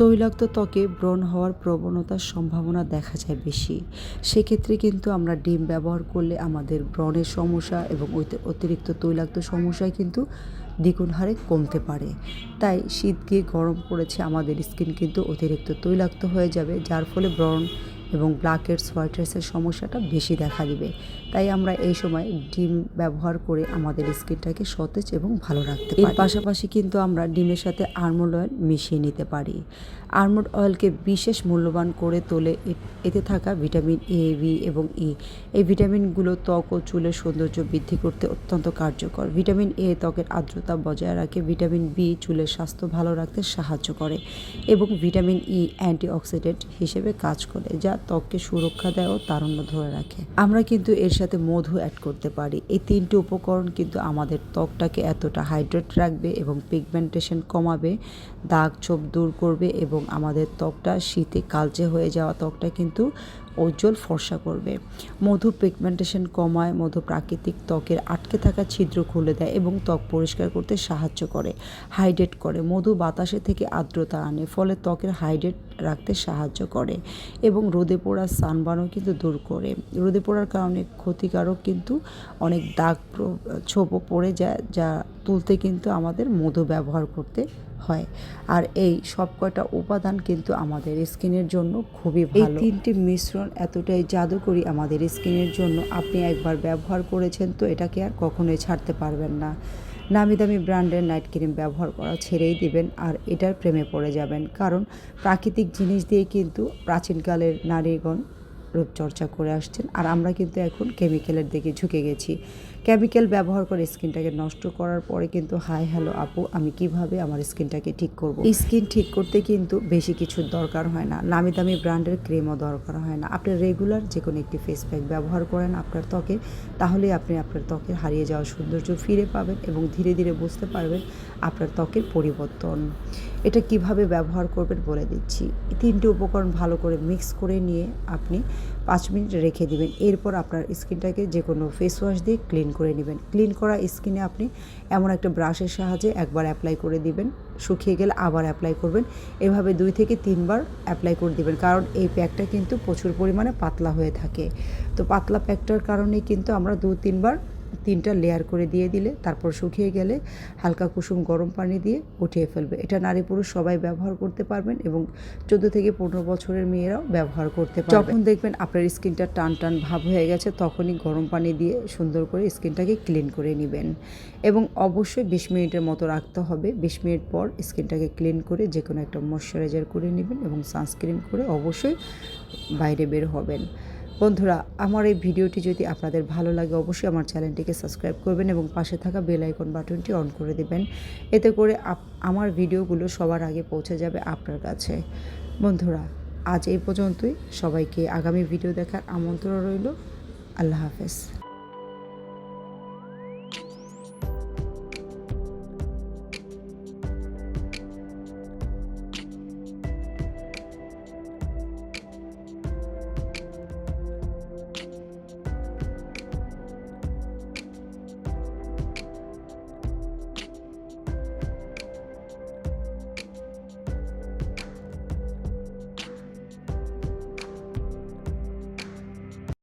তৈলাক্ত ত্বকে ব্রণ হওয়ার প্রবণতার সম্ভাবনা দেখা যায় বেশি। সেক্ষেত্রে কিন্তু আমরা ডিম ব্যবহার করলে আমাদের ব্রণের সমস্যা এবং অতিরিক্ত তৈলাক্ত সমস্যায় কিন্তু দ্বিগুণ হারে কমতে পারে। তাই শীত গিয়ে গরম পড়েছে আমাদের স্কিন কিন্তু অতিরিক্ত তৈলাক্ত হয়ে যাবে, যার ফলে ব্রণ এবং ব্ল্যাকেটস হোয়াইটহেডসের সমস্যাটা বেশি দেখা দিবে। তাই আমরা এই সময় ডিম ব্যবহার করে আমাদের স্কিনটাকে সতেজ এবং ভালো রাখতে পারি। এর পাশাপাশি কিন্তু আমরা ডিমের সাথে আলমন্ড অয়েল মিশিয়ে নিতে পারি। আলমন্ড অয়েলকে বিশেষ মূল্যবান করে তোলে এতে থাকা ভিটামিন এ বি এবং ই এই ভিটামিনগুলো ত্বক ও চুলের সৌন্দর্য বৃদ্ধি করতে অত্যন্ত কার্যকর। ভিটামিন এ ত্বকের আর্দ্রতা বজায় রাখে। ভিটামিন বি চুলের স্বাস্থ্য ভালো রাখতে সাহায্য করে এবং ভিটামিন ই অ্যান্টিঅক্সিডেন্ট হিসেবে কাজ করে যা ত্বককে সুরক্ষা দেয় ও তারুণ্য ধরে রাখে। আমরা কিন্তু এর সাথে মধু অ্যাড করতে পারি। এই তিনটি উপকরণ কিন্তু আমাদের ত্বকটাকে এতটা হাইড্রেট রাখবে এবং পিগমেন্টেশন কমাবে, দাগ ছোপ দূর করবে এবং আমাদের ত্বকটা শীতে কালচে হয়ে যাওয়া ত্বকটা কিন্তু উজ্জ্বল ফর্সা করবে। মধু পিগমেন্টেশন কমায়, মধু প্রাকৃতিক ত্বকের আটকে থাকা ছিদ্র খুলে দেয় এবং ত্বক পরিষ্কার করতে সাহায্য করে হাইড্রেট করে। মধু বাতাসে থেকে আর্দ্রতা আনে, ফলে ত্বকের হাইড্রেট রাখতে সাহায্য করে এবং রোদে পোড়া সানবানও কিন্তু দূর করে। রোদে পোড়ার কারণে ক্ষতিকারক কিন্তু অনেক দাগ ছোপও পড়ে যায় যা তুলতে কিন্তু আমাদের মধু ব্যবহার করতে হয়। আর এই সব কয়টা উপাদান কিন্তু আমাদের স্কিনের জন্য খুবই ভালো। এই তিনটি মিশ্রণ এতটাই জাদুকরি আমাদের স্কিনের জন্য। আপনি একবার ব্যবহার করেছেন তো এটাকে আর কখনোই ছাড়তে পারবেন না। নামি দামি ব্র্যান্ডের নাইট ক্রিম ব্যবহার করা ছেড়েই দিবেন আর এটার প্রেমে পড়ে যাবেন। কারণ প্রাকৃতিক জিনিস দিয়ে কিন্তু প্রাচীনকালের নারীগণ রূপচর্চা করে আসছেন। আর আমরা কিন্তু এখন কেমিক্যালের দিকে ঝুঁকে গেছি। কেমিক্যাল ব্যবহার করে স্কিনটাকে নষ্ট করার পরে কিন্তু, হাই, হ্যালো, আপু, আমি কীভাবে আমার স্কিনটাকে ঠিক করব? স্কিন ঠিক করতে কিন্তু বেশি কিছুর দরকার হয় না। নামি দামি ব্র্যান্ডের ক্রিমও দরকার হয় না। আপনি রেগুলার যে কোনো একটি ফেস প্যাক ব্যবহার করেন আপনার ত্বকে তাহলেই আপনি আপনার ত্বকের হারিয়ে যাওয়া সৌন্দর্য ফিরে পাবেন এবং ধীরে ধীরে বুঝতে পারবেন আপনার ত্বকের পরিবর্তন। এটা কীভাবে ব্যবহার করবেন বলে দিচ্ছি। তিনটি উপকরণ ভালো করে মিক্স করে নিয়ে আপনি পাঁচ মিনিট রেখে দিবেন। এরপর আপনার স্কিনটাকে যে কোনো ফেস ওয়াশ দিয়ে ক্লিন করে নেবেন। ক্লিন করা স্কিনে আপনি এমন একটা ব্রাশের সাহায্যে একবার অ্যাপ্লাই করে দিবেন। শুকিয়ে গেলে আবার অ্যাপ্লাই করবেন। এভাবে দুই থেকে তিনবার অ্যাপ্লাই করে দিবেন। কারণ এই প্যাকটা কিন্তু প্রচুর পরিমাণে পাতলা হয়ে থাকে। তো পাতলা প্যাকটার কারণে কিন্তু আমরা দু তিনবার তিনটা লেয়ার করে দিয়ে দিলে, তারপর শুকিয়ে গেলে হালকা কুসুম গরম পানি দিয়ে উঠিয়ে ফেলবে। এটা নারী পুরুষ সবাই ব্যবহার করতে পারবেন এবং চোদ্দ থেকে পনেরো বছরের মেয়েরাও ব্যবহার করতে পারবেন যখন দেখবেন আপনার স্কিনটা টান টান ভাব হয়ে গেছে, তখনই গরম পানি দিয়ে সুন্দর করে স্কিনটাকে ক্লিন করে নেবেন। এবং অবশ্যই বিশ মিনিটের মতো রাখতে হবে। বিশ মিনিট পর স্কিনটাকে ক্লিন করে যে কোনো একটা ময়শ্চারাইজার করে নেবেন এবং সানস্ক্রিন করে অবশ্যই বাইরে বের হবেন। বন্ধুরা, আমার এই ভিডিওটি যদি আপনাদের ভালো লাগে, অবশ্যই আমার চ্যানেলটিকে সাবস্ক্রাইব করবেন এবং পাশে থাকা বেল আইকন বাটনটি অন করে দেবেন। এতে করে আমার ভিডিওগুলো সবার আগে পৌঁছে যাবে আপনার কাছে। বন্ধুরা, আজ এই পর্যন্তই। সবাইকে আগামী ভিডিও দেখার আমন্ত্রণ রইল। আল্লাহ হাফেজ।